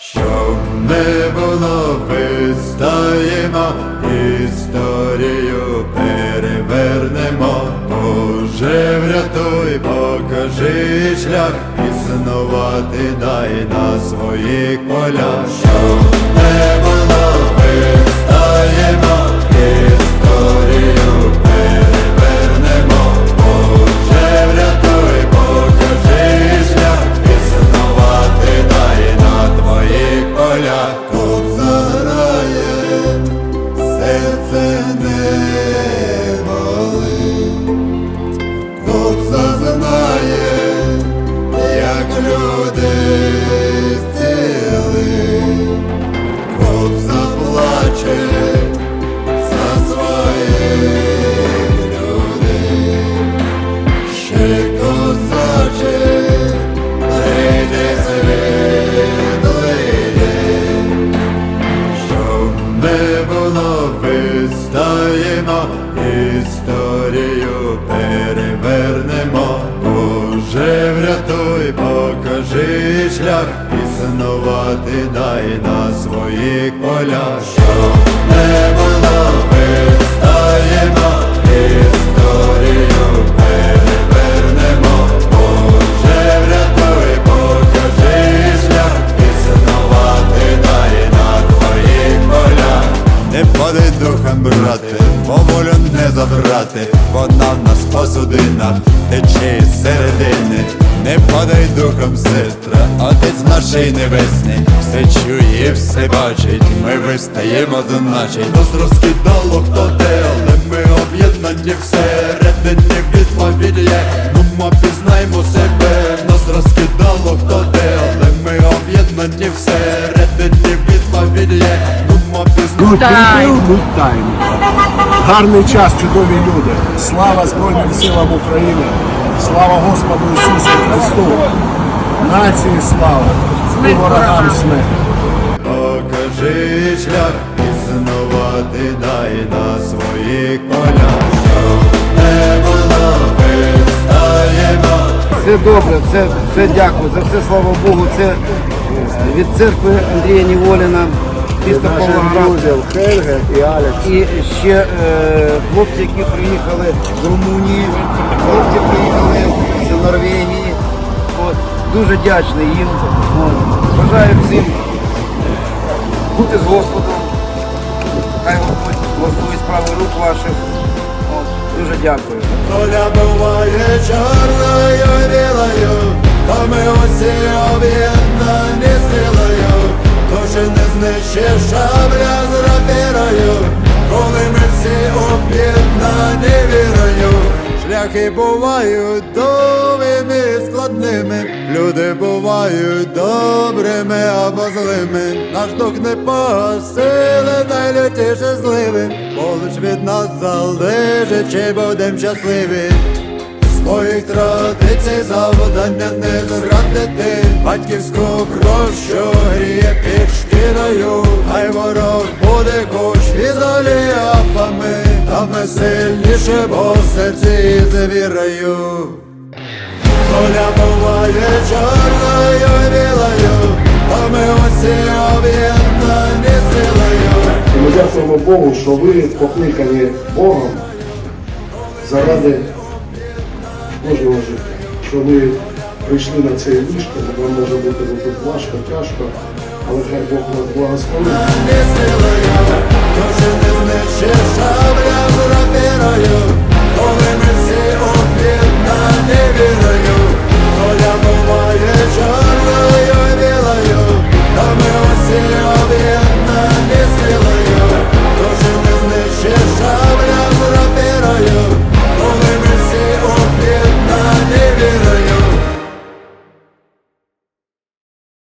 Щоб не було, вистаємо, історію перевернемо. Боже, врятуй, покажи шлях, існувати дай на своїх полях. Історію перевернемо. Боже, врятуй, покажи шлях, існувати дай на своїх полях. Щоб не було, вистаємо, історію перевернемо. Боже, врятуй, покажи шлях, існувати дай на твоїх полях. Не падай духом, брате, бо волю не забрати, вона в нас по судинах тече із середини. Не падай духом, сестра, отець наший небесний, все чує, все бачить, ми вистаємо значить. Нас розкидало хто де, але ми об'єднані всередині відповідь є. Ну ми пізнаємо себе, нас розкидало хто де, але ми об'єднані всередині відповідь є. Ну ми пізнаємо good time. Гарний час, чудові люди. Слава Збройним силам України. Слава Господу Ісусу Христу. Нації слава. І ворогам смерть. Покажи шлях, існувати дай на своїх полях, не було, вистаємо. Все добре, все, все дякую. За все слава Богу. Це від церкви Андрія Ніволіна, місто Павлоград. Хельге і Алекс. І ще е, хлопці, які приїхали з Румунії, хлопці приїхали з Норвегії. От, дуже вдячний їм. От, бажаю всім бути з Господом. Хай Господь благословить справи рук ваших. От, дуже дякую. Доля буває чорною білою, Шляхи бувають довгими складними, люди бувають добрими або злими. Наш дух не погасили, найлютіше зливи, бо лиш від нас залежить, чи будем щасливі. Своїх традицій завдання не зрадити Батьківську кров, що гріє ми сильніше, бо в серці з вірою Доля буває чорною і білою Та ми усі об'єднані силою І ми дякуємо Богу, що ви покликані Богом заради кожного життя. Що ви прийшли на цей ліжко, бо вам може бути тут важко, тяжко, але хай Бог нас благословить.